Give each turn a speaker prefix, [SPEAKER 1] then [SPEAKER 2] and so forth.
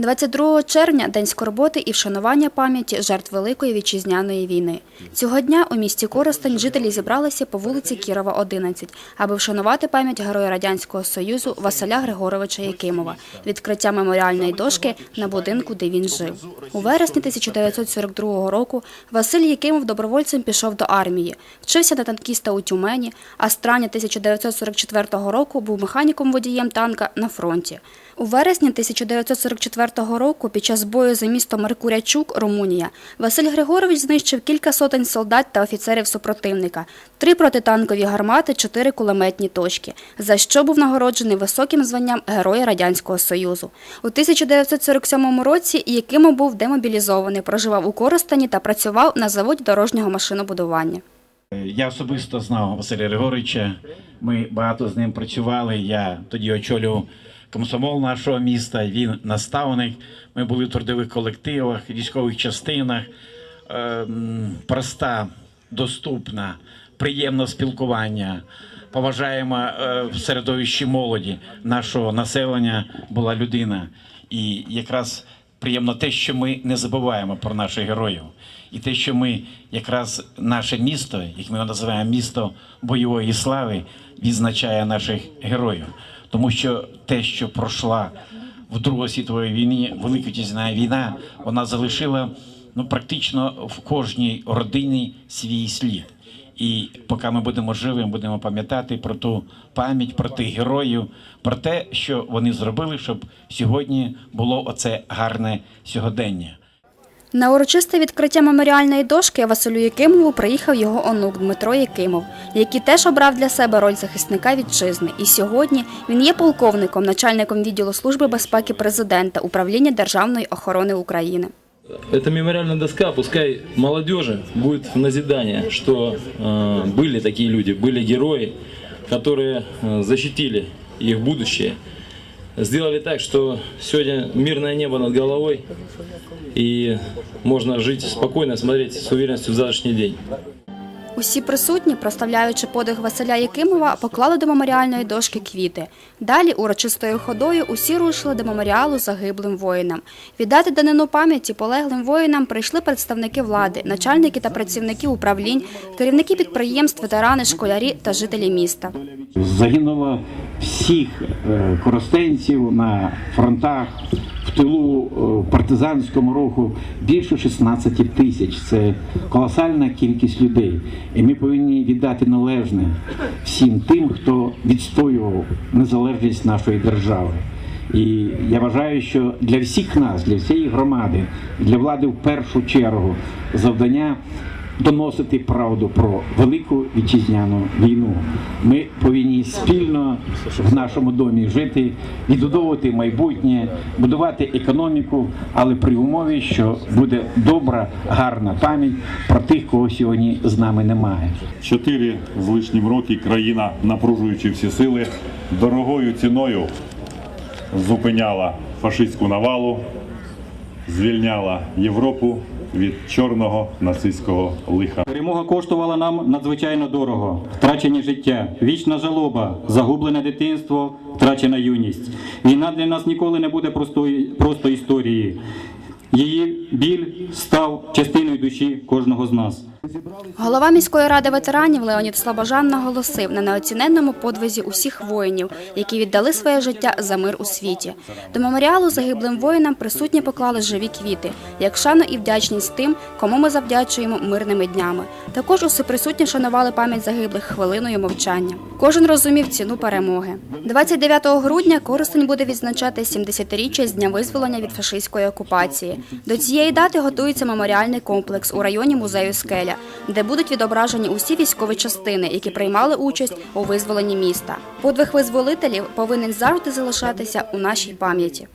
[SPEAKER 1] 22 червня день скорботи і вшанування пам'яті жертв Великої вітчизняної війни. Цього дня у місті Коростень жителі зібралися по вулиці Кірова, 11, аби вшанувати пам'ять героя радянського союзу Василя Григоровича Якимова, відкриття меморіальної дошки на будинку, де він жив. У вересні 1942 року Василь Якимов добровольцем пішов до армії, вчився на танкіста у Тюмені, а з травня 1944 року був механіком-водієм танка на фронті. У вересні 1944 року під час бою за місто Меркурячук, Румунія, Василь Григорович знищив кілька сотень солдат та офіцерів супротивника, три протитанкові гармати, чотири кулеметні точки, за що був нагороджений високим званням Героя Радянського Союзу. У 1947 році Якимов був демобілізований, проживав у Коростені та працював на заводі дорожнього машинобудування.
[SPEAKER 2] Я особисто знав Василя Григоровича. Ми багато з ним працювали. Я тоді очолював комсомол нашого міста. Він наставник. Ми були в трудових колективах, військових частинах. Ем, Проста, доступна, приємне спілкування. Поважаємо е, в середовищі молоді нашого населення була людина. І якраз приємно те, що ми не забуваємо про наших героїв, і те, що ми якраз наше місто, як ми його називаємо місто бойової слави, відзначає наших героїв, тому що те, що пройшла в Другій світовій війні, Велика Вітчизняна війна, вона залишила ну практично в кожній родині свій слід. І поки ми будемо живі, будемо пам'ятати про ту пам'ять, про тих героїв, про те, що вони зробили, щоб сьогодні було оце гарне сьогодення.
[SPEAKER 1] На урочисте відкриття меморіальної дошки Василю Якимову приїхав його онук Дмитро Якимов, який теж обрав для себе роль захисника вітчизни. І сьогодні він є полковником, начальником відділу служби безпеки президента управління Державної охорони України.
[SPEAKER 3] Эта мемориальная доска, пускай молодежи будет в назидание, что э, были такие люди, были герои, которые э, защитили их будущее, сделали так, что сегодня мирное небо над головой и можно жить спокойно, смотреть с уверенностью в завтрашний день.
[SPEAKER 1] Усі присутні, прославляючи подвиг Василя Якимова, поклали до меморіальної дошки квіти. Далі урочистою ходою усі рушили до меморіалу загиблим воїнам. Віддати данину пам'яті полеглим воїнам прийшли представники влади, начальники та працівники управлінь, керівники підприємств, ветерани, школярі та жителі міста.
[SPEAKER 2] Загинуло всіх е, коростенців на фронтах в тилу е, партизанському руху більше 16 тисяч. Це колосальна кількість людей. І ми повинні віддати належне всім тим, хто відстоював незалежність нашої держави. І я вважаю, що для всіх нас, для всієї громади, для влади в першу чергу завдання доносити правду про велику вітчизняну війну. Ми повинні спільно в нашому домі жити, відбудовувати майбутнє, будувати економіку, але при умові, що буде добра, гарна пам'ять про тих, кого сьогодні з нами немає.
[SPEAKER 4] Чотири з лишнім роки країна, напружуючи всі сили, дорогою ціною зупиняла фашистську навалу, звільняла Європу від чорного нацистського лиха.
[SPEAKER 5] Перемога коштувала нам надзвичайно дорого. Втрачені життя, вічна жалоба, загублене дитинство, втрачена юність. Війна для нас ніколи не буде простої, просто історії. Її біль став частиною душі кожного з нас.
[SPEAKER 1] Голова міської ради ветеранів Леонід Слобожан наголосив на неоціненному подвизі усіх воїнів, які віддали своє життя за мир у світі. До меморіалу загиблим воїнам присутні поклали живі квіти, як шану і вдячність тим, кому ми завдячуємо мирними днями. Також усі присутні шанували пам'ять загиблих хвилиною мовчання. Кожен розумів ціну перемоги. 29 грудня Коростень буде відзначати 70-річчя з дня визволення від фашистської окупації. До цієї дати готується меморіальний комплекс у районі музею Скеля, де будуть відображені усі військові частини, які приймали участь у визволенні міста. Подвиг визволителів повинен завжди залишатися у нашій пам'яті.